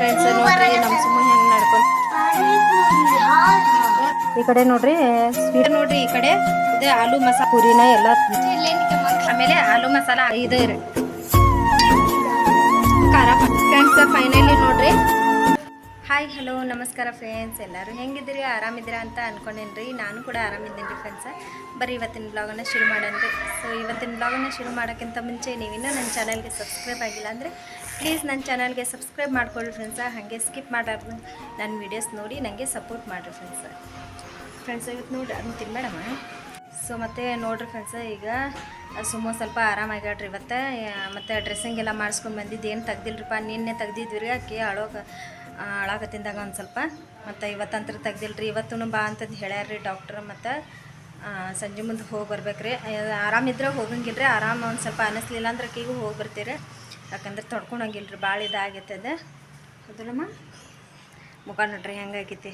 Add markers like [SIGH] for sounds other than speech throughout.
Friends ನೋಡ್ರಿ, ನಮ್ಮ ಹೆಂಗೆ ಈ ಕಡೆ ನೋಡ್ರಿ ಸ್ವೀಟ್ ನೋಡ್ರಿ, ಈ ಕಡೆ ಇದು ಆಲೂ ಮಸಾಲ ಪುರಿನ ಎಲ್ಲ ಆಮೇಲೆ ಆಲೂ ಮಸಾಲ ಇದು ಖಾರ ಫ್ರೆಂಡ್ಸ್ ಫೈನಲಿ ನೋಡ್ರಿ. ಹಾಯ್ ಹಲೋ ನಮಸ್ಕಾರ ಫ್ರೆಂಡ್ಸ್ ಎಲ್ಲರೂ ಹೆಂಗಿದ್ದೀರಿ? ಆರಾಮಿದ್ದೀರಾ ಅಂತ ಅನ್ಕೊಂಡೇನ್ರಿ ನಾನು ಕೂಡ ಆರಾಮಿದ್ದೀನಿ ರೀ ಫ್ರೆಂಡ್ಸ ಬರೀ ಇವತ್ತಿನ ಬ್ಲಾಗನ್ನು ಶುರು ಮಾಡೋಣ ರೀ. ಸೊ ಇವತ್ತಿನ ಬ್ಲಾಗನ್ನು ಶುರು ಮಾಡೋಕ್ಕಿಂತ ಮುಂಚೆ ನೀವಿನ್ನೂ ನನ್ನ ಚಾನಲ್ಗೆ ಸಬ್ಸ್ಕ್ರೈಬ್ ಆಗಿಲ್ಲ ಅಂದರೆ ಪ್ಲೀಸ್ ನನ್ನ ಚಾನಲ್ಗೆ ಸಬ್ಸ್ಕ್ರೈಬ್ ಮಾಡ್ಕೊಳ್ಳಿ ಫ್ರೆಂಡ್ಸ ಹಾಗೆ ಸ್ಕಿಪ್ ಮಾಡಾರ್ದು. ನನ್ನ ವೀಡಿಯೋಸ್ ನೋಡಿ ನನಗೆ ಸಪೋರ್ಟ್ ಮಾಡಿರಿ ಫ್ರೆಂಡ್ಸ ಫ್ರೆಂಡ್ಸ್ ಇವತ್ತು ನೋಡಿ ಅದನ್ನು ತಿನ್ಬೇಡಮ್ಮ ಸೊ ಮತ್ತು ನೋಡ್ರಿ ಫ್ರೆಂಡ್ಸ ಈಗ ಸುಮ್ಮ ಸ್ವಲ್ಪ ಆರಾಮಾಗ್ಯಾಡ್ರಿ ಇವತ್ತು. ಮತ್ತು ಡ್ರೆಸ್ಸಿಂಗ್ ಎಲ್ಲ ಮಾಡಿಸ್ಕೊಂಡು ಬಂದಿದ್ದು. ಏನು ತೆಗ್ದಿಲ್ರಿಪ್ಪ ನಿನ್ನೆ ತೆಗ್ದಿದ್ವಿ ರೀ ಅಳೋಗ ಅಳಾಕತ್ತಿಂದಾಗ ಒಂದು ಸ್ವಲ್ಪ. ಮತ್ತು ಇವತ್ತಂತ್ರ ರೀ ಇವತ್ತು ಬಾ ಅಂತಂದು ಹೇಳ್ಯಾರ್ರಿ ಡಾಕ್ಟ್ರ್ ಮತ್ತು ಸಂಜೆ ಮುಂದೆ ಹೋಗಿ ಆರಾಮ ಆರಾಮಿದ್ರೆ ಹೋಗಂಗಿಲ್ಲ ರೀ ಆರಾಮ ಒಂದು ಸ್ವಲ್ಪ ಅನಿಸ್ಲಿಲ್ಲ ಅಂದ್ರೆ ಕೀಗೂ ಹೋಗಿ ಬರ್ತೀರಿ. ಯಾಕಂದ್ರೆ ತೊಡ್ಕೊಳಂಗಿಲ್ಲ ರೀ ಭಾಳ ಇದಾಗೈತೆ ಅದು. ಹೌದಲ್ಲಮ್ಮ? ಮುಖ ನೋಡ್ರಿ ಹೆಂಗಾಗೈತಿ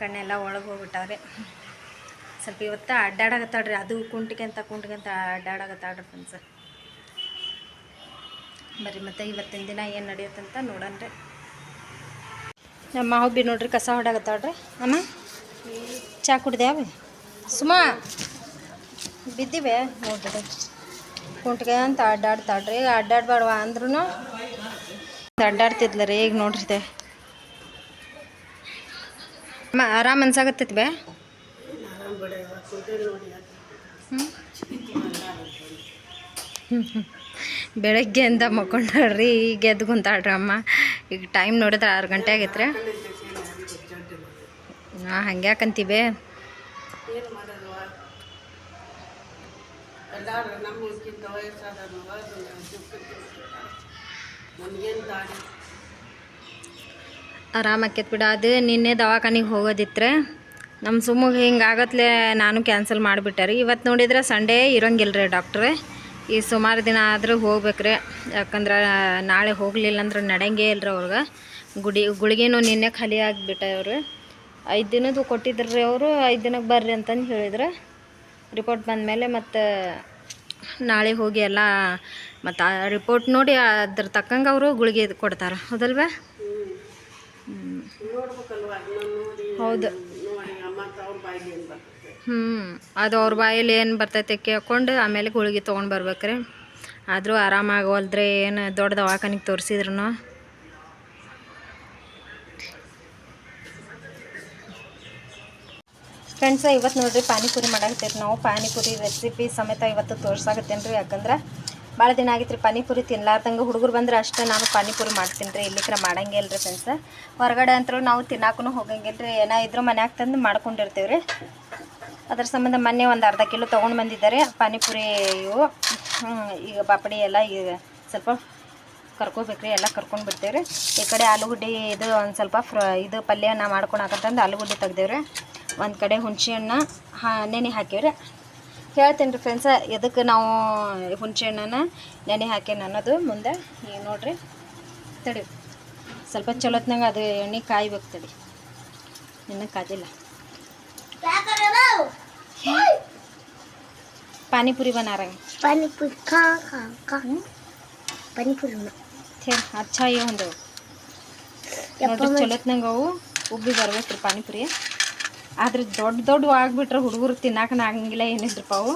ಕಣ್ಣೆಲ್ಲ ಒಳಗೆ ಹೋಗ್ಬಿಟ್ಟಾವ್ರಿ. ಸ್ವಲ್ಪ ಇವತ್ತು ಅಡ್ಡಾಡಕತ್ತಾಳ್ರಿ, ಅದು ಕುಂಟಿಗೆಂತ ಕುಂಟಿಗೆಂತ ಕುಂಟಿಗೆ ಫ್ರೆಂಡ್ಸ ಬರ್ರಿ ಮತ್ತೆ ಇವತ್ತಿನ ದಿನ ಏನು ನಡೆಯುತ್ತಂತ ನೋಡೋಣ್ರಿ ನಮ್ಮ ಹಬ್ಬಿ ನೋಡ್ರಿ ಕಸ ಹೊಡಾಕತ್ತಾಳ್ರಿ ಅಮ್ಮ ಚಾ ಕುಡ್ದ್ಯಾವ ಸುಮಾ, ಬಿದ್ದಿವೆ? ನೋಡ್ರಿ ಕುಂಟ್ಗೆ ಅಂತ ಅಡ್ಡಾಡ್ತಾಳ್ರಿ. ಅಡ್ಡಾಡ್ಬಾರ್ವ ಅಂದ್ರೂ ಅಡ್ಡಾಡ್ತಿದ್ಲ ರೀ ಈಗ ನೋಡ್ರಿ ಇದೆ ಅಮ್ಮ, ಆರಾಮ್ ಅನ್ಸಾಗತ್ತೈತಿ ಬೇ ಬೆಳಗ್ಗೆಯಿಂದ ಮಕ್ಕೊಂಡ್ರಿ ಈಗ ಎದ್ದು ಕುಂತಾಳ್ರಿ ಅಮ್ಮ. ಈಗ ಟೈಮ್ ನೋಡಿದ್ರೆ ಆರು ಗಂಟೆ ಆಗೈತ್ರಿ. ಹಾಂ ಹಂಗ್ಯಾಕಂತೀವಿ ದಾರಿ ಆರಾಮಾಕೈತಿ ಬಿಡ. ಅದು ನಿನ್ನೆ ದವಾಖಾನಿಗೆ ಹೋಗೋದಿತ್ತು ನಮ್ಮ ಸುಮ್ಮಗೆ ಹಿಂಗೆ ಆಗತ್ಲೆ ನಾನು ಕ್ಯಾನ್ಸಲ್ ಮಾಡಿಬಿಟ್ಟೆ ರೀ. ಇವತ್ತು ನೋಡಿದ್ರೆ ಸಂಡೇ ಇರೋಂಗಿಲ್ಲ ರೀ ಡಾಕ್ಟ್ರೆ. ಈ ಸುಮಾರು ದಿನ ಆದರೂ ಹೋಗ್ಬೇಕ್ರಿ. ಯಾಕಂದ್ರೆ ನಾಳೆ ಹೋಗಲಿಲ್ಲ ಅಂದ್ರೆ ನಡೆಯಂಗೇ ಇಲ್ರಿ ಅವ್ರಿಗೆ. ಗುಡಿ ಗುಳಿಗೆನೂ ನಿನ್ನೆ ಖಾಲಿ ಆಗಿಬಿಟ್ಟವ್ರಿ. ಐದು ದಿನದ್ದು ಕೊಟ್ಟಿದ್ರು ರೀ ಅವರು ಐದು ದಿನಕ್ಕೆ ಬರ್ರಿ ಅಂತಂದು ಹೇಳಿದ್ರು. ರಿಪೋರ್ಟ್ ಬಂದಮೇಲೆ ಮತ್ತು ನಾಳೆ ಹೋಗಿ ಎಲ್ಲ ಮತ್ತು ಆ ರಿಪೋರ್ಟ್ ನೋಡಿ ಅದ್ರ ತಕ್ಕಂಗೆ ಅವರು ಗುಳಿಗೆ ಕೊಡ್ತಾರೆ. ಹೌದಲ್ವ? ಹೌದು. ಹ್ಞೂ ಅದು ಅವ್ರ ಬಾಯಲ್ಲಿ ಏನು ಬರ್ತೈತೆ ಕೇಳ್ಕೊಂಡು ಆಮೇಲೆ ಗುಳಿಗೆ ತೊಗೊಂಡು ಬರ್ಬೇಕ್ರಿ. ಆದರೂ ಆರಾಮಾಗವಲ್ದ್ರೆ ಏನು ದೊಡ್ಡ ದವಾಖಾನಿಗೆ ತೋರಿಸಿದ್ರು ಫ್ರೆಂಡ್ಸ್ ಇವತ್ತು ನೋಡ್ರಿ ಪಾನಿಪುರಿ ಮಾಡಾಕತ್ತೈತಿ ನಾವು. ಪಾನಿಪುರಿ ರೆಸಿಪಿ ಸಮೇತ ಇವತ್ತು ತೋರ್ಸಾಕತ್ತೇನೆ ರೀ ಯಾಕಂದ್ರೆ ಭಾಳ ದಿನ ಆಗಿತ್ತು ರೀ ಪಾನಿಪುರಿ ತಿನ್ಲಾರ್ದಂಗೆ ಹುಡುಗರು ಬಂದ್ರೆ ಅಷ್ಟೇ ನಾನು ಪಾನಿಪುರಿ ಮಾಡ್ತೀನಿ ರೀ ಇಲ್ಲಿಕ್ರ ಮಾಡಂಗಿಲ್ಲ ರೀ ಫ್ರೆಂಡ್ಸ್ ಹೊರಗಡೆ ಅಂತರೂ ನಾವು ತಿನ್ನಾಕೂ ಹೋಗಂಗಿಲ್ಲ ರೀ ಏನೋ ಇದ್ರೂ ಮನ್ಯಾಗ ತಂದು ಮಾಡ್ಕೊಂಡಿರ್ತೀವಿ ರೀ ಅದ್ರ ಸಂಬಂಧ ಮೊನ್ನೆ ಒಂದು ಅರ್ಧ ಕಿಲೋ ತೊಗೊಂಡು ಬಂದಿದ್ದಾರೆ. ಪಾನಿಪುರಿ ಇವು ಈಗ ಪಾಪಡಿ ಎಲ್ಲ ಈಗ ಸ್ವಲ್ಪ ಕರ್ಕೋಬೇಕ್ರಿ, ಎಲ್ಲ ಕರ್ಕೊಂಡು ಬಿಡ್ತೇವೆ ರೀ ಈ ಕಡೆ ಆಲೂಗಡ್ಡೆ ಇದು ಒಂದು ಸ್ವಲ್ಪ ಫ್ರ, ಇದು ಪಲ್ಯನ ಮಾಡ್ಕೊಳಕತ್ತಂದು ಆಲೂಗಡ್ಡೆ ತೆಗ್ದೇವ್ರಿ. ಒಂದು ಕಡೆ ಹುಣಸೆ ಹಣ್ಣು ಹಾ, ನೆನೆ ಹಾಕೀವ್ರಿ. ಹೇಳ್ತೀನಿ ರೀ ಫ್ರೆಂಡ್ಸ ಎದಕ್ಕೆ ನಾವು ಹುಣಸೆ ನೆನೆ ಹಾಕೇನಿ ಅನ್ನೋದು ಮುಂದೆ ಈಗ ನೋಡ್ರಿ, ತಡಿ. ಸ್ವಲ್ಪ ಚಲೋತ್ನಾಗ ಅದು ಎಣ್ಣೆ ಕಾಯ್ಬೇಕು ತಡಿ. ಇನ್ನೂ ಕಾದಿಲ್ಲ. पानीपुरी बना रहे हैं पानीपुरी कहाँ कहाँ कहाँ पानीपुरी में थे अच्छा ये ಒಂದು ನೋಡ್ರಿ ಚಲೋತ್ನಂಗ ಅವು ಉಬ್ಬಿ ಬರ್ಬೇಕು ರೀ ಪಾನಿಪುರಿ ಆದ್ರೆ ದೊಡ್ಡ ದೊಡ್ಡ ಆಗ್ಬಿಟ್ರೆ ಹುಡುಗರು ತಿನ್ನಾಕನ ಆಗಂಗಿಲ್ಲ ಏನಿದ್ರಪ್ಪ ಅವು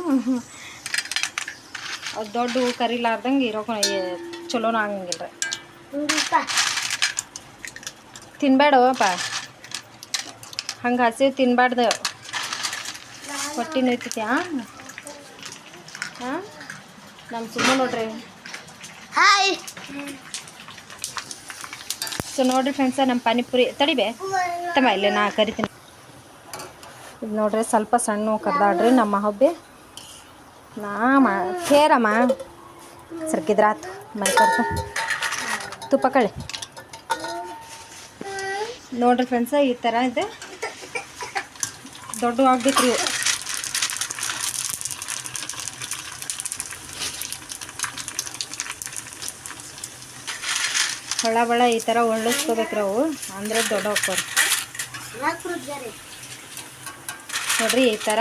ಅವು ದೊಡ್ಡ ಕರಿಲಾರ್ದಂಗೆ ಇರೋ ಚಲೋನ ಆಗಂಗಿಲ್ಲ ರೀ Lupa. ತಿನ್ಬೇಡವಪ್ಪ ಹಂಗೆ ಹಸಿವು ತಿನ್ಬಾರ್ದು ಹೊಟ್ಟಿ ನೋಯ್ತೈತಿ ಹಾಂ ಹಾಂ? ನಮ್ಮ ಸುಮ್ಮ ನೋಡ್ರಿ. ಹಾಯ್ ಸೊ ನೋಡ್ರಿ ಫ್ರೆಂಡ್ಸ ನಮ್ಮ ಪಾನಿಪುರಿ ತಡಿಬೇ? ತಮ್ಮ ಇಲ್ಲಿ ನಾ ಕರಿತೀನಿ. ಇದು ನೋಡ್ರಿ ಸ್ವಲ್ಪ ಸಣ್ಣ ಕರ್ದಾಡ್ರಿ ನಮ್ಮ ಹಬ್ಬಿ. ನಾ ಮಾ ಕೇರಮ್ಮ. ಸರ್ಕಿದ್ರಾತು ಮೈ ಕರ್ತ ತುಪ್ಪ ಕಳೆ ನೋಡ್ರಿ ಫ್ರೆಂಡ್ಸ ಈ ಥರ ಇದೆ. ದೊಡ್ಡ ಆಗ್ಬೇಕ್ರಿ ಹೊಳ ಬಳ ಈ ಥರ ಒಳ್ಳಿಸ್ಕೋಬೇಕ್ರಿ ಅವು. ಅಂದರೆ ದೊಡ್ಡ ಹೋಗ್ತಾರೆ ನೋಡ್ರಿ ಈ ಥರ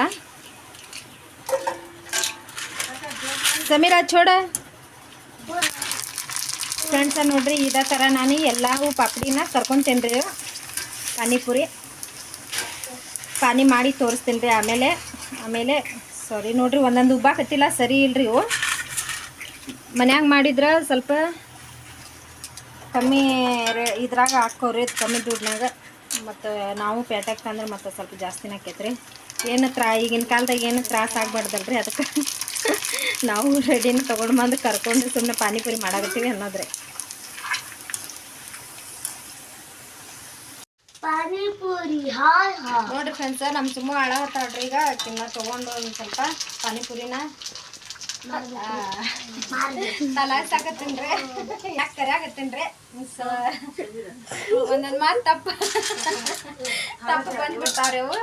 ಸಮೀರ ಚೋಡ ಫ್ರೆಂಡ್ಸ ನೋಡ್ರಿ, ಇದೇ ಥರ ನಾನು ಎಲ್ಲವೂ ಪಾಪಡಿನ ಕರ್ಕೊಂಡು ತಿನ್ರಿ ಪಾನಿಪುರಿ. ಪಾನಿ ಮಾಡಿ ತೋರಿಸ್ತೀನಿ ರೀ ಆಮೇಲೆ ಆಮೇಲೆ ಸಾರಿ ನೋಡ್ರಿ ಒಂದೊಂದು ಉಬ್ಬಾಕತ್ತಿಲ್ಲ ಸರಿ ಇಲ್ರಿ ಇವು. ಮನ್ಯಾಗ ಮಾಡಿದ್ರೆ ಸ್ವಲ್ಪ ಕಮ್ಮಿ ರೇ- ಇದ್ರಾಗ ಹಾಕೋರಿ ಕಮ್ಮಿ ದುಡ್ಡಿನಾಗ ಮತ್ತು ನಾವು ಪೇಟೆಗೆ ತಂದ್ರೆ ಮತ್ತು ಸ್ವಲ್ಪ ಜಾಸ್ತಿನೇ ಆಕೈತೆ ರೀ ಏನು ತ್ರಾ ಈಗಿನ ಕಾಲದಾಗ ಏನು ತ್ರಾಸ ಆಗ್ಬಾರ್ದಲ್ರಿ ಅದಕ್ಕೆ. [LAUGHS] ನಾವು ರೆಡಿನ ತೊಗೊಂಡು ಬಂದು ಕರ್ಕೊಂಡು ಸುಮ್ಮನೆ ಪಾನಿಪುರಿ ಮಾಡಾಕತ್ತೀವಿ ಅನ್ನೋದ್ರಿ. ಪಾನಿಪುರಿ ಹಾಯ್ ನೋಡ್ರಿ ಫ್ರೆಂಡ್ಸ ನಮ್ಮ ಸುಮ್ಮ ಹಾಳಾಗತ್ತಾಳ್ರಿ ಈಗ. ತಿನ್ನ ತೊಗೊಂಡು ಒಂದು ಸ್ವಲ್ಪ ಪಾನಿಪುರಿನ ತಲಾಸಾಕತ್ತೀನಿ ರೀ ಯಾಕೆ ಕರಿಯಾಕತ್ತೀನಿ ರೀ ಸೊ ಒಂದೊಂದು ಮಾತು ತಪ್ಪು ತಪ್ಪು ಬಂದ್ಬಿಡ್ತಾವ್ರಿ ಅವು.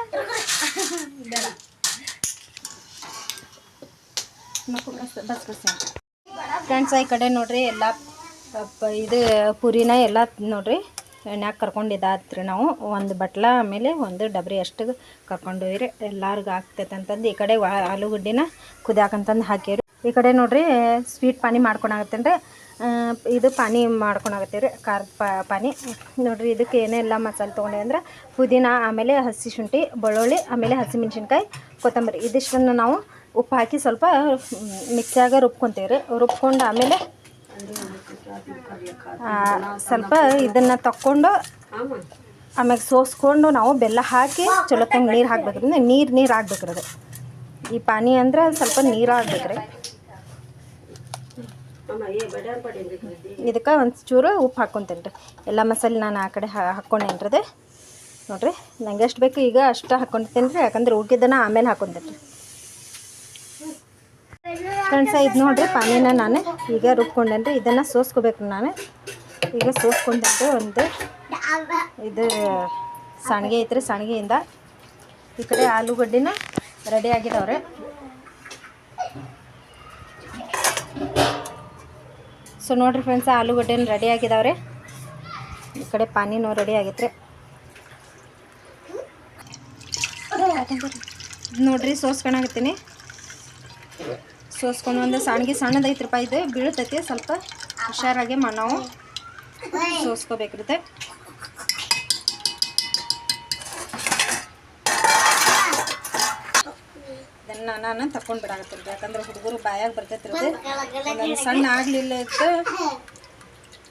ಫ್ರೆಂಡ್ಸ್ ಈ ಕಡೆ ನೋಡ್ರಿ ಎಲ್ಲ ಇದು ಪುರಿನ ಎಲ್ಲ ನೋಡ್ರಿ ಎಣ್ಣೆ ಕರ್ಕೊಂಡಿದ್ದಾತ್ರಿ ನಾವು. ಒಂದು ಬಟ್ಲ ಆಮೇಲೆ ಒಂದು ಡಬ್ರಿ ಅಷ್ಟು ಕರ್ಕೊಂಡೋಯ್ರಿ ಎಲ್ಲಾರ್ಗೂ ಆಗ್ತೈತೆ ಅಂತಂದು ಈ ಕಡೆ ಆಲೂಗಡ್ಡಿನ ಕುದಿಯಾಕಂತಂದು ಹಾಕಿರಿ ಈ ಕಡೆ ನೋಡ್ರಿ ಸ್ವೀಟ್ ಪಾನಿ ಮಾಡ್ಕೊಳಾಗತ್ತೇನೆ ಇದು ಪಾನಿ ಮಾಡ್ಕೊಂಡಾಗತ್ತೀವಿ ರೀ, ಖಾರದ ಪಾ, ಪಾನಿ. ನೋಡಿರಿ, ಇದಕ್ಕೆ ಏನೆಲ್ಲ ಮಸಾಲೆ ತೊಗೊಂಡೆ ಅಂದ್ರೆ ಪುದೀನ, ಆಮೇಲೆ ಹಸಿ ಶುಂಠಿ, ಬೆಳ್ಳುಳ್ಳಿ, ಆಮೇಲೆ ಹಸಿಮೆಣ್ಸಿನ್ಕಾಯಿ, ಕೊತ್ತಂಬರಿ. ಇದಿಷ್ಟನ್ನು ನಾವು ಉಪ್ಪು ಹಾಕಿ ಸ್ವಲ್ಪ ಮಿಕ್ಸಿಯಾಗ ರುಬ್ಕೊತೀವಿ ರೀ ರುಬ್ಕೊಂಡು ಆಮೇಲೆ ಸ್ವಲ್ಪ ಇದನ್ನು ತಕ್ಕೊಂಡು, ಆಮೇಲೆ ಸೋಸ್ಕೊಂಡು ನಾವು ಬೆಲ್ಲ ಹಾಕಿ ಚಲೋತ್ತಂಗೆ ತಂಗ ನೀರು ಹಾಕ್ಬೇಕ್ರಿ. ನೀರು ನೀರು ಹಾಕ್ಬೇಕ್ರಿ ಅದು. ಈ ಪಾನಿ ಅಂದ್ರೆ ಸ್ವಲ್ಪ ನೀರು ಹಾಕ್ಬೇಕ್ರಿ. ಇದಕ್ಕೆ ಒಂದು ಚೂರು ಉಪ್ಪು ಹಾಕ್ಕೊಂತೇನೆ ರೀ ಎಲ್ಲ ಮಸಾಲೆ ನಾನು ಆ ಕಡೆ ಹಾಕ್ಕೊಂಡೇನಿ ರೀ ನೋಡಿರಿ, ನಂಗೆ ಎಷ್ಟು ಬೇಕು ಈಗ ಅಷ್ಟು ಹಾಕ್ಕೊಂಡಿರ್ತೀನಿ ರೀ ಯಾಕಂದ್ರೆ ಉಳ್ಕಿದ್ದನ್ನ ಆಮೇಲೆ ಹಾಕ್ಕೊಂತೇನೆ ರೀ ಇದು ನೋಡ್ರಿ ಪಾನಿನ ನಾನು ಈಗ ರುಬ್ಕೊಂಡೇನ್ರಿ. ಇದನ್ನು ಸೋಸ್ಕೋಬೇಕು ನಾನು. ಈಗ ಸೋಸ್ಕೊಂಡೇನಿ ಒಂದು ಇದು ಸಣ್ಗೆ ಐತ್ರಿ, ಸಣ್ಗೆಯಿಂದ ಈ ಕಡೆ ಆಲೂಗಡ್ಡಿನ ರೆಡಿ ಆಗಿದಾವ್ರೆ. ಸೊ ನೋಡ್ರಿ ಫ್ರೆಂಡ್ಸ್ ಆಲೂಗಡ್ಡೆನ ರೆಡಿ ಆಗಿದಾವ್ರೆ. ಈ ಕಡೆ ಪಾನಿನೂ ರೆಡಿ ಆಗೈತ್ರಿ. ನೋಡ್ರಿ ಸೋಸ್ಕೊಂಡಾಗತ್ತೀನಿ ಸೋಸ್ಕೊಂಡು ಒಂದು ಸಣ್ಣಗೆ ರೂಪಾಯಿ ಇದು, ಬೀಳ್ತೈತಿ, ಸ್ವಲ್ಪ ಹುಷಾರಾಗೆ ನಾವು ಸೋಸ್ಕೋಬೇಕ್ರಿದೆ ನಾನು ತಕೊಂಡು ಬಿಡಾಕತ್ತೀನಿ ಯಾಕಂದ್ರೆ ಹುಡುಗರು ಬಾಯಾಗ ಬರ್ತೈತಿ ಇದು ಒಂದೊಂದು ಸಣ್ಣ ಆಗಲಿಲ್ಲ ಇತ್ತು.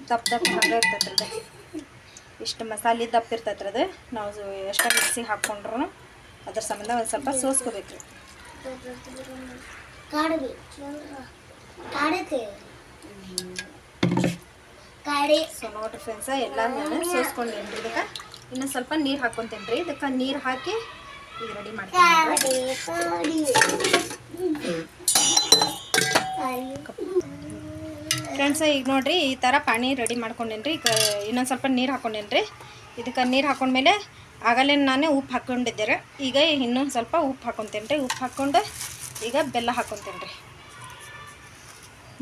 ದಪ್ಪ ದಪ್ಪ ಹಂಗೆ ಇರ್ತೈತ್ರಿ ಇದು ಇಷ್ಟು ಮಸಾಲೆ ದಪ್ಪ ಇರ್ತೈತ್ರಿ ಅದು. ನಾವು ಎಷ್ಟು ಮಿಕ್ಸಿಗೆ ಹಾಕೊಂಡ್ರು ಅದ್ರ ಸಂಬಂಧ ಒಂದು ಸ್ವಲ್ಪ ಸೋಸ್ಕೋಬೇಕು ಸೊ ನೋಡ್ರಿ ಫ್ರೆಂಡ್ಸ ಎಲ್ಲ ನಾನು ಸೋಸ್ಕೊಂಡೇನಿ ರೀ ಇದಕ್ಕೆ. ಇನ್ನೊಂದು ಸ್ವಲ್ಪ ನೀರು ಹಾಕ್ಕೊಂತೇನೆ ರೀ ಇದಕ್ಕೆ ನೀರು ಹಾಕಿ ಕಾಡಿ ಫ್ರೆಂಡ್ಸ ಈಗ ನೋಡ್ರಿ ಈ ಥರ ಪಾನಿ ರೆಡಿ ಮಾಡ್ಕೊಂಡೇನ್ರಿ. ಈಗ ಇನ್ನೊಂದು ಸ್ವಲ್ಪ ನೀರು ಹಾಕೊಂಡೇನ್ರಿ. ಇದಕ್ಕೆ ನೀರು ಹಾಕೊಂಡ್ಮೇಲೆ ಆಗಲೇ ನಾನೇ ಉಪ್ಪು ಹಾಕ್ಕೊಂಡಿದ್ದೆ ರೀ ಈಗ ಇನ್ನೊಂದು ಸ್ವಲ್ಪ ಉಪ್ಪು ಹಾಕೊತೇನೆ ರೀ ಉಪ್ಪು ಹಾಕ್ಕೊಂಡು ಈಗ ಬೆಲ್ಲ ಹಾಕೊತೇನೆ ರೀ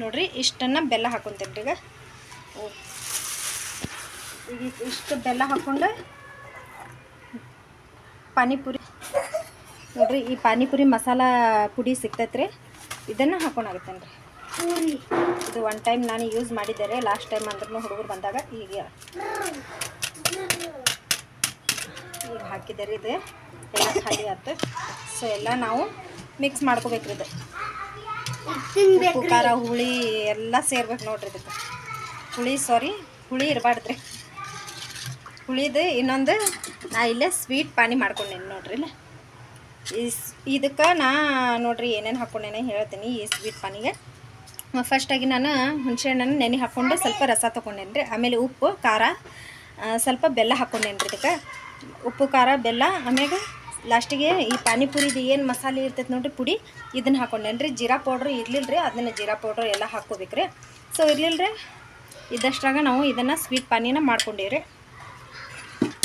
ನೋಡ್ರಿ ಇಷ್ಟನ್ನು ಬೆಲ್ಲ ಹಾಕೊತೇನೆ ರೀ ಈಗ ಈಗ ಇಷ್ಟು ಬೆಲ್ಲ ಹಾಕೊಂಡು ಪಾನಿಪುರಿ ನೋಡ್ರಿ ಈ ಪಾನಿಪುರಿ ಮಸಾಲ ಪುಡಿ ಸಿಗ್ತೈತೆ ರೀ ಇದನ್ನು ಹಾಕೊಂಡಾಗತ್ತೇನೆ ರೀ ಪೂರಿ. ಇದು ಒನ್ ಟೈಮ್ ನಾನು ಯೂಸ್ ಮಾಡಿದ್ದಾರೆ ಲಾಸ್ಟ್ ಟೈಮ್ ಅಂದ್ರೂ ಹುಡುಗರು ಬಂದಾಗ ಈಗ ಈಗ ರೀ ಇದು. ಎಲ್ಲ ಖಾಲಿ ಆಯ್ತು ಸೊ ಎಲ್ಲ ನಾವು ಮಿಕ್ಸ್ ಮಾಡ್ಕೋಬೇಕ್ರಿ ಇದು. ಉಪ್ಪು ಖಾರ ಹುಳಿ ಎಲ್ಲ ಸೇರ್ಬೇಕು ನೋಡ್ರಿ ಇದಕ್ಕೆ. ಹುಳಿ ಸಾರಿ ಹುಳಿ ಇರಬಾರ್ದು ರೀ ಹುಳಿದು ಇನ್ನೊಂದು ನಾ ಇಲ್ಲೇ ಸ್ವೀಟ್ ಪಾನಿ ಮಾಡ್ಕೊಂಡೇನಿ ನೋಡ್ರಿ ಇಲ್ಲ? ಈ ಇದಕ್ಕೆ ನಾ ನೋಡ್ರಿ ಏನೇನು ಹಾಕ್ಕೊಂಡೇನೆ ಹೇಳ್ತೀನಿ ಈ ಸ್ವೀಟ್ ಪಾನಿಗೆ. ಫಸ್ಟಾಗಿ ನಾನು ಹುಣಸೆಹಣ್ಣನ್ನು ನೆನೆ ಹಾಕ್ಕೊಂಡು ಸ್ವಲ್ಪ ರಸ ತೊಗೊಂಡೇನೆ ರೀ ಆಮೇಲೆ ಉಪ್ಪು, ಖಾರ ಸ್ವಲ್ಪ ಬೆಲ್ಲ ಹಾಕ್ಕೊಂಡೇನಿ ರೀ ಇದಕ್ಕೆ. ಉಪ್ಪು, ಖಾರ, ಬೆಲ್ಲ, ಆಮ್ಯಾಗ ಲಾಸ್ಟಿಗೆ ಈ ಪಾನಿಪುರಿದು ಏನು ಮಸಾಲೆ ಇರ್ತೈತೆ ನೋಡ್ರಿ ಪುಡಿ, ಇದನ್ನು ಹಾಕ್ಕೊಂಡೇನೆ ರೀ ಜೀರಾ ಪೌಡ್ರ್ ಇರಲಿಲ್ಲ ರೀ ಅದನ್ನು ಜೀರಾ ಪೌಡ್ರ್ ಎಲ್ಲ ಹಾಕ್ಕೋಬೇಕು ರೀ ಸೊ ಇರಲಿಲ್ಲ ರೀ ಇದ್ದಷ್ಟಾಗ ನಾವು ಇದನ್ನು ಸ್ವೀಟ್ ಪಾನಿನ ಮಾಡ್ಕೊಂಡೀವಿ ರೀ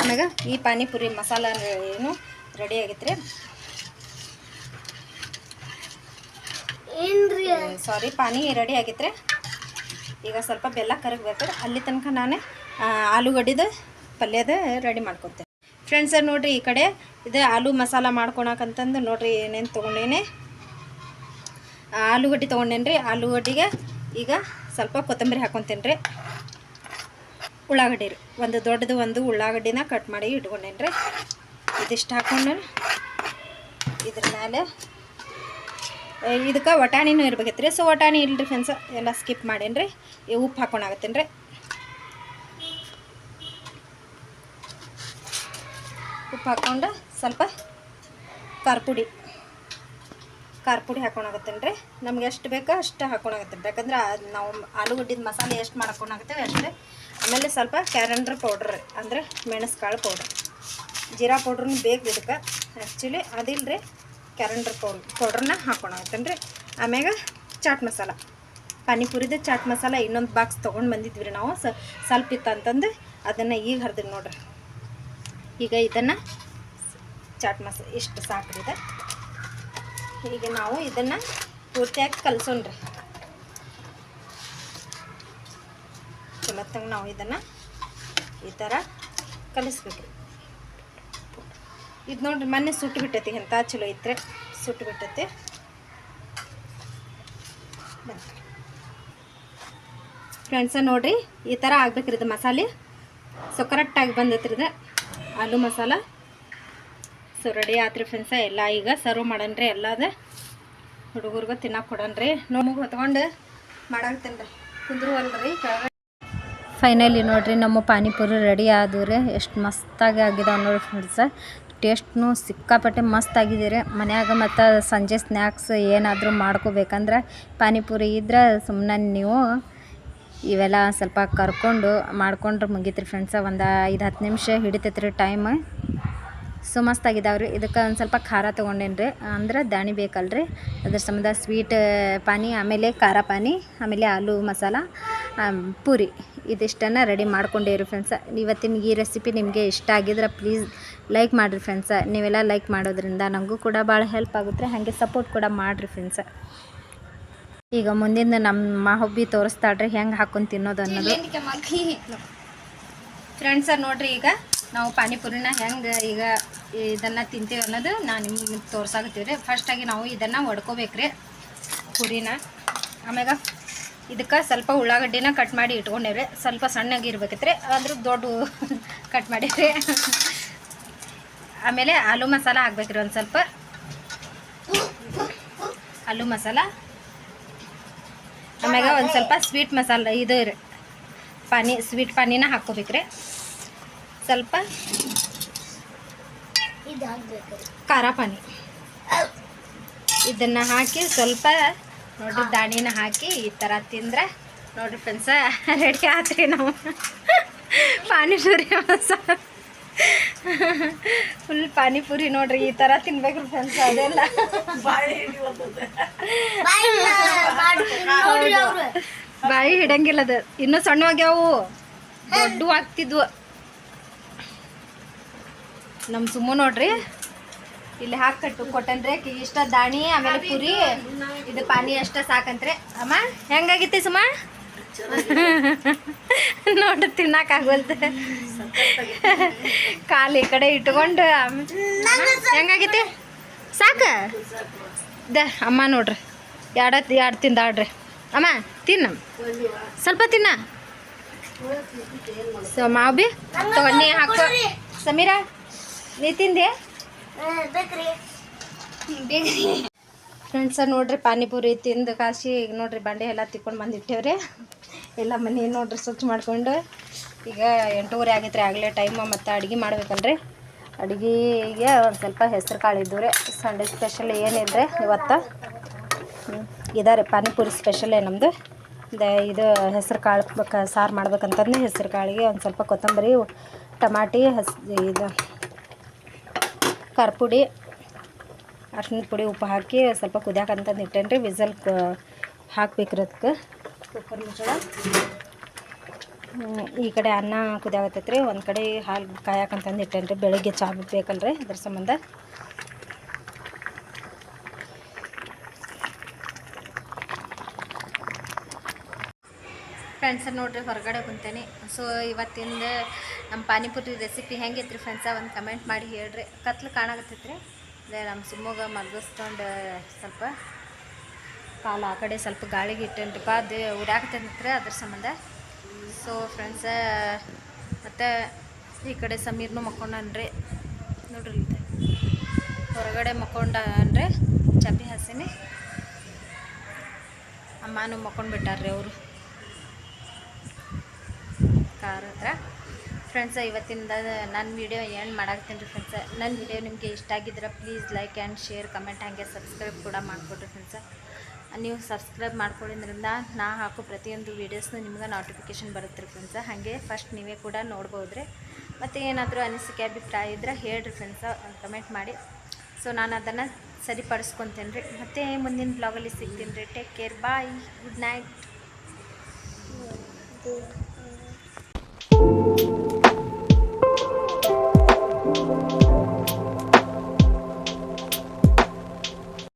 ಆಮೇಲೆ ಈ ಪಾನಿಪುರಿ ಮಸಾಲ ಏನು ರೆಡಿ ಆಗೈತೆ ರೀ ಸಾರಿ ಪಾನಿ ರೆಡಿ ಆಗೈತ್ರಿ. ಈಗ ಸ್ವಲ್ಪ ಬೆಲ್ಲ ಕರಗಬೇಕು ಅಲ್ಲಿ ತನಕ ನಾನು ಆಲೂಗಡ್ಡಿದ, ಪಲ್ಯದ ರೆಡಿ ಮಾಡ್ಕೊತೇನೆ ಫ್ರೆಂಡ್ಸ್ ನೋಡ್ರಿ, ಈ ಕಡೆ ಇದು ಆಲೂ ಮಸಾಲ ಮಾಡ್ಕೊಳಕಂತಂದು ನೋಡ್ರಿ ಏನೇನು ತೊಗೊಂಡೇನೆ. ಆಲೂಗಡ್ಡೆ ತೊಗೊಂಡೇನು ರೀ ಆಲೂಗಡ್ಡಿಗೆ ಈಗ ಸ್ವಲ್ಪ ಕೊತ್ತಂಬರಿ ಹಾಕೊತೇನೆ ರೀ ಉಳ್ಳಾಗಡ್ಡಿ ರೀ. ಒಂದು ದೊಡ್ಡದು ಒಂದು ಉಳ್ಳಾಗಡ್ಡಿನ ಕಟ್ ಮಾಡಿ ಇಟ್ಕೊಂಡೇನು ರೀ ಇದಿಷ್ಟು ಹಾಕೊಂಡು ಇದ್ರ ಮೇಲೆ ಇದಕ್ಕೆ ವಟಾಣಿನೂ ಇರ್ಬೇಕೈತೆ ರೀ ಸೊ, ವಟಾಣಿ ಇಲ್ಲರಿ ಫ್ರೆಂಡ್ಸ್ ಎಲ್ಲ ಸ್ಕಿಪ್ ಮಾಡೇನಿ ರೀ ಉಪ್ಪು ಹಾಕೊಂಡಾಗತ್ತೇನೆ ರೀ ಉಪ್ಪು ಹಾಕ್ಕೊಂಡು ಸ್ವಲ್ಪ ಖಾರ ಪುಡಿ ಖಾರ ಪುಡಿ ರೀ ನಮ್ಗೆ ಎಷ್ಟು ಬೇಕೋ ಅಷ್ಟು ಹಾಕೊಳಕತ್ತೇನೆ ಯಾಕಂದ್ರೆ ನಾವು ಆಲೂಗಡ್ಡಿದ ಮಸಾಲೆ ಎಷ್ಟು ಮಾಡ್ಕೊಂಡಾಗತ್ತೇವೆ ಅಷ್ಟೇ. ಆಮೇಲೆ ಸ್ವಲ್ಪ ಕ್ಯಾರೆಂಡ್ರ್ ಪೌಡ್ರ್ ಅಂದರೆ ಮೆಣಸ್ಕಾಳು ಪೌಡ್ರ್ ಜೀರಾ ಪೌಡ್ರನ್ನು ಬೇಕು ಇದಕ್ಕೆ. ಆ್ಯಕ್ಚುಲಿ ಅದಿಲ್ಲ ರೀ ಕ್ಯಾರಂಡ್ರ್ ಪೌಡ್ರ್ ಪೌಡ್ರನ್ನ ಹಾಕೋಣ ರೀ ಆಮ್ಯಾಗ ಚಾಟ್ ಮಸಾಲ. ಪಾನಿಪುರಿದ ಚಾಟ್ ಮಸಾಲ ಇನ್ನೊಂದು ಬಾಕ್ಸ್ ತೊಗೊಂಡು ಬಂದಿದ್ವಿ ರೀ ನಾವು ಸ್ವಲ್ಪ ಇತ್ತು ಅಂತಂದು ಅದನ್ನು ಈಗ ಹರಿದ್ರಿ ನೋಡ್ರಿ. ಈಗ ಇದನ್ನು ಚಾಟ್ ಮಸಾ, ಇಷ್ಟು ಸಾಕ್ರಿ ಇದೆ. ಈಗ ನಾವು ಇದನ್ನು ಪೂರ್ತಿಯಾಗಿ ಕಲಸೋಣ್ರಿ. ಚಲೋತ್ತಂಗೆ ನಾವು ಇದನ್ನು ಈ ಥರ ಕಲಿಸ್ಬೇಕ್ರಿ. ಇದು ನೋಡ್ರಿ ಮೊನ್ನೆ ಸುಟ್ಟು ಬಿಟ್ಟೈತಿ ಎಂಥ ಚಲೋ ಇದ್ರೆ ಸುಟ್ಟು ಬಿಟ್ಟೈತಿ. ಫ್ರೆಂಡ್ಸ ನೋಡ್ರಿ, ಈ ಥರ ಆಗ್ಬೇಕ್ರಿ ಇದು ಮಸಾಲೆ. ಸೊ ಕರೆಕ್ಟಾಗಿ ಬಂದೈತ್ರಿ ಇದು ಆಲೂ ಮಸಾಲ. ಸೊ ರೆಡಿ ಆತ್ರಿ ಫ್ರೆಂಡ್ಸ ಎಲ್ಲ ಈಗ ಸರ್ವ್ ಮಾಡನ್ರಿ, ಎಲ್ಲದ ಹುಡುಗರ್ಗೂ ತಿನ್ನಕ್ಕೆ ಕೊಡನ್ರಿ. ನಮಗೆ ಹೊತ್ಕೊಂಡು ಮಾಡಾಕ್ತೇನೆ ರೀ ಕುಂದ್ರು ಅಲ್ರಿ ಫೈನಲಿ ನೋಡ್ರಿ, ನಮ್ಮ ಪಾನಿಪುರಿ ರೆಡಿ ಆದವು ಎಷ್ಟು ಮಸ್ತಾಗಿ ಆಗಿದಾವೆ ನೋಡಿ ಫ್ರೆಂಡ್ಸ ಟೇಸ್ಟ್ನು ಸಿಕ್ಕಾಪಟ್ಟೆ ಮಸ್ತ್ ರೀ ಮನ್ಯಾಗ ಮತ್ತು ಸಂಜೆ ಸ್ನ್ಯಾಕ್ಸ್ ಏನಾದರೂ ಮಾಡ್ಕೋಬೇಕಂದ್ರೆ ಪಾನಿಪುರಿ ಇದ್ರೆ ಸುಮ್ಮನೆ ನೀವು ಇವೆಲ್ಲ ಸ್ವಲ್ಪ ಕರ್ಕೊಂಡು ಮಾಡ್ಕೊಂಡ್ರೆ ಮುಗೀತು ರೀ ಫ್ರೆಂಡ್ಸ ಒಂದು ಐದು ಹತ್ತು ನಿಮಿಷ ಹಿಡಿತೈತೆ ರೀ ಟೈಮ್ ಸೊ ಮಸ್ತ್ ಆಗಿದಾವೆ ರೀ ಇದಕ್ಕೆ ಒಂದು ಸ್ವಲ್ಪ ಖಾರ ತೊಗೊಂಡೇನಿ ರೀ ಅಂದ್ರೆ ದಾಣಿ ಬೇಕಲ್ರಿ. ಅದ್ರ ಸಂಬಂಧ ಸ್ವೀಟ್ ಪಾನಿ, ಆಮೇಲೆ ಖಾರ ಪಾನಿ, ಆಮೇಲೆ ಆಲೂ ಮಸಾಲ ಪೂರಿ. ಇದಿಷ್ಟನ್ನು ರೆಡಿ ಮಾಡ್ಕೊಂಡೇವ್ರಿ ಫ್ರೆಂಡ್ಸ ಇವತ್ತಿನ ಈ ರೆಸಿಪಿ ನಿಮಗೆ ಇಷ್ಟ ಆಗಿದ್ರೆ ಪ್ಲೀಸ್ ಲೈಕ್ ಮಾಡಿರಿ ಫ್ರೆಂಡ್ಸ ನೀವೆಲ್ಲ ಲೈಕ್ ಮಾಡೋದ್ರಿಂದ ನಮಗೂ ಕೂಡ ಭಾಳ ಹೆಲ್ಪ್ ಆಗುತ್ತೆ. ಹಾಗೆ ಸಪೋರ್ಟ್ ಕೂಡ ಮಾಡಿರಿ ಫ್ರೆಂಡ್ಸ ಈಗ ಮುಂದಿನ ನಮ್ಮ ಹಬ್ಬಿ ತೋರಿಸ್ತಾಳ್ರಿ. ಹೆಂಗೆ ಹಾಕೊಂಡು ತಿನ್ನೋದು ಅನ್ನೋದು. ಫ್ರೆಂಡ್ಸ ನೋಡ್ರಿ ಈಗ ನಾವು ಪಾನಿಪುರಿನ ಹೆಂಗೆ ಈಗ ಇದನ್ನು ತಿಂತೀವಿ ಅನ್ನೋದು ನಾನು ನಿಮ್ಗೆ ತೋರ್ಸಾಕತ್ತೀವಿ ರೀ ಫಸ್ಟಾಗಿ ನಾವು ಇದನ್ನು ಒಡ್ಕೋಬೇಕ್ರಿ ಪುರಿನ. ಆಮ್ಯಾಗ ಇದಕ್ಕೆ ಸ್ವಲ್ಪ ಉಳ್ಳಾಗಡ್ಡಿನ ಕಟ್ ಮಾಡಿ ಇಟ್ಕೊಂಡೇವ್ರಿ. ಸ್ವಲ್ಪ ಸಣ್ಣಗೆ ರೀ ಅಂದ್ರೆ ದೊಡ್ಡ [LAUGHS] ಕಟ್ ಮಾಡೀವ್ರಿ ಆಮೇಲೆ ಆಲೂ ಮಸಾಲ ಹಾಕ್ಬೇಕ್ರಿ ಒಂದು ಸ್ವಲ್ಪ. ಆಲೂ ಮಸಾಲ. ಆಮ್ಯಾಗ ಒಂದು ಸ್ವಲ್ಪ ಸ್ವೀಟ್ ಮಸಾಲ ಇದು ರೀ ಪಾನಿ ಸ್ವೀಟ್ ಪಾನಿನ ಹಾಕ್ಕೋಬೇಕ್ರಿ ಸ್ವಲ್ಪ ಖಾರ ಪಾನಿ. ಇದನ್ನು ಹಾಕಿ ಸ್ವಲ್ಪ ನೋಡ್ರಿ ದಾಣಿನ ಹಾಕಿ ಈ ಥರ ತಿಂದ್ರೆ ನೋಡ್ರಿ ಫ್ರೆಂಡ್ಸ ರೆಡಿ ಆತ್ರಿ ನಾವು. ಪಾನಿಪುರಿ ಮಸಾಲ. ಫುಲ್ ಪಾನಿಪುರಿ ನೋಡ್ರಿ ಈ ತರ ತಿನ್ಬೇಕ್ರಿ ಫ್ರೆಂಡ್ಸ್ ಅದೆಲ್ಲ. ಬಾಯಿ ಹಿಡಂಗಿಲ್ಲ ಅದು. ಇನ್ನೂ ಸಣ್ಣವಾಗ್ಯಾವು. ದೊಡ್ಡ ಆಗ್ತಿದ್ವು. ನಮ್ಮ ಸುಮ್ಮ ನೋಡ್ರಿ. ಇಲ್ಲಿ ಹಾಕಿ ಕಟ್ಟು ಕೊಟ್ಟನ್ರಿ ಇಷ್ಟ ದಾಣಿ ಆಮೇಲೆ ಪುರಿ. ಇದು ಪಾನಿ ಅಷ್ಟ ಸಾಕಂತ್ರಿ ಅಮ್ಮ ಹೆಂಗಾಗಿತ್ತಿ ಸುಮ್ಮ [LAUGHS] ನೋಡ್ರಿ ತಿನ್ನಕ್ಕಾಗವಲ್ತು ಕಾಲು ಈ ಕಡೆ ಇಟ್ಕೊಂಡು ಹೆಂಗಾಗೈತಿ ಸಾಕ? ದ, ಅಮ್ಮ ನೋಡ್ರಿ. ಎರಡು ಎರಡು ತಿಂದಾಡ್ರಿ ಅಮ್ಮ, ತಿನ್ನ. ಸ್ವಲ್ಪ ತಿನ್ನ. ಸೊ, ಮಾವು ಬಿ? ತಗೊಂಡು ಹಾಕೋ. ಸಮೀರಾ, ನೀ ತಿಂದೆ? ಫ್ರೆಂಡ್ಸ ನೋಡ್ರಿ, ಪಾನಿಪುರಿ ತಿಂದು ಕಾಸಿ, ಈಗ ನೋಡ್ರಿ, ಬಂಡೆ ಎಲ್ಲ ತಿಕ್ಕೊಂಡು ಬಂದಿಟ್ಟೇವ್ರಿ. ಎಲ್ಲ ಮನೆ ನೋಡ್ರಿ, ಸ್ವಚ್ಛ ಮಾಡ್ಕೊಂಡು. ಈಗ ಎಂಟೂವರೆ ಆಗೈತ್ರಿ ಆಗಲೇ ಟೈಮ್ ಮತ್ತು ಅಡುಗೆ ಮಾಡ್ಬೇಕಲ್ರಿ? ಅಡುಗೆಗೆ ಒಂದು ಸ್ವಲ್ಪ ಹೆಸರು ಕಾಳು ಇದ್ದವು ರೀ ಸಂಡೇ ಸ್ಪೆಷಲ್ ಏನಿದ್ರೆ ಇವತ್ತು ಇದಾರೆ ಪಾನಿಪುರಿ ಸ್ಪೆಷಲೇ ನಮ್ಮದು ದ, ಇದು ಹೆಸರು ಕಾಳು ಸಾರು ಮಾಡ್ಬೇಕಂತಂದು ಹೆಸರು ಕಾಳಿಗೆ ಒಂದು ಸ್ವಲ್ಪ ಕೊತ್ತಂಬರಿ, ಟಮಾಟಿ, ಹಸ್, ಇದು ಖಾರ ಪುಡಿ ಅರ್ಶಿನ ಪುಡಿ ಉಪ್ಪು ಹಾಕಿ ಸ್ವಲ್ಪ ಕುದಿಯಾಕಂತಂದು ರೀ ವಿಸಲ್ ಹಾಕ್ಬೇಕ್ರಿ ಅದಕ್ಕೆ ಕುಕ್ಕರ್ ಮುಚ್ಚಳ ಈ ಕಡೆ ಅನ್ನ ಕುದಿಯಾಗತ್ತೈತೆ ರೀ ಒಂದು ಕಡೆ ಹಾಲು ಕಾಯಕಂತಂದು ಇಟ್ಟೇನಿ ರೀ ಬೆಳಗ್ಗೆ ಚಾ ಬೇಕಲ್ರಿ ಅದ್ರ ಸಂಬಂಧ. ಫ್ರೆಂಡ್ಸ್ ನೋಡ್ರಿ, ಹೊರಗಡೆ ಕುಂತೇನೆ. ಸೊ ಇವತ್ತಿಂದ ನಮ್ಮ ಪಾನಿಪುರಿ ರೆಸಿಪಿ ಹೆಂಗೈತ್ರಿ ಫ್ರೆಂಡ್ಸ ಒಂದು ಕಮೆಂಟ್ ಮಾಡಿ ಹೇಳ್ರಿ. ಕತ್ಲು ಕಾಣಾಕತ್ತೈತೆ ರೀ ಅದೇ ನಮ್ಮ ಸುಮ್ಮಗ ಮಲಗಿಸ್ಕೊಂಡು ಸ್ವಲ್ಪ ಕಾಲು ಆ ಕಡೆ ಸ್ವಲ್ಪ ಗಾಳಿಗೆ ಇಟ್ಟೇನ್ರಿಪ್ಪ ಅದು ಉರ್ಯಾಕತ್ತೈತ್ರಿ ಅದ್ರ ಸಂಬಂಧ. ಸೊ ಫ್ರೆಂಡ್ಸ ಮತ್ತು ಈ ಕಡೆ ಸಮೀರ್ನು ಮಕ್ಕೊಂಡನ್ರಿ ನೋಡ್ರಿ. ಹೊರಗಡೆ ಮಕ್ಕೊಂಡ ಅಂದರೆ ಚಪ್ಪಿ ಹಾಸಿನಿ. ಅಮ್ಮನೂ ಮಕ್ಕೊಂಡ್ಬಿಟ್ಟಾರ್ರಿ ಅವರು. ಕಾರ್ ಹತ್ರ. ಫ್ರೆಂಡ್ಸ ಇವತ್ತಿಂದ ನನ್ನ ವೀಡಿಯೋ ಏನು ಮಾಡಾಕ್ತೀನಿ ರೀ ಫ್ರೆಂಡ್ಸ ನನ್ನ ವೀಡಿಯೋ ನಿಮಗೆ ಇಷ್ಟ ಆಗಿದ್ರೆ please like and share comment ಹಾಗೆ ಸಬ್ಸ್ಕ್ರೈಬ್ ಕೂಡ ಮಾಡಿಕೊಡ್ರಿ ಫ್ರೆಂಡ್ಸ ನೀವು ಸಬ್ಸ್ಕ್ರೈಬ್ ಮಾಡ್ಕೊಳ್ಳೋದ್ರಿಂದ ನಾ ಹಾಕೋ ಪ್ರತಿಯೊಂದು ವೀಡಿಯೋಸ್ನು ನಿಮ್ಗೆ ನೋಟಿಫಿಕೇಷನ್ ಬರುತ್ತೆ ರೀ ಫ್ರೆಂಡ್ಸ ಹಾಗೆ ಫಸ್ಟ್ ನೀವೇ ಕೂಡ ನೋಡ್ಬೋದ್ರಿ ಮತ್ತು ಏನಾದರೂ ಅನಿಸಿಕೆ, ಅಭಿಪ್ರಾಯ ಇದ್ದರೆ ಹೇಳ್ರಿ ಫ್ರೆಂಡ್ಸ ಕಮೆಂಟ್ ಮಾಡಿ. ಸೊ ನಾನು ಅದನ್ನು ಸರಿಪಡಿಸ್ಕೊತೇನೆ ರೀ. ಮತ್ತು ಮುಂದಿನ ಬ್ಲಾಗಲ್ಲಿ ಸಿಗ್ತೀನಿ ರೀ. Take care bye good night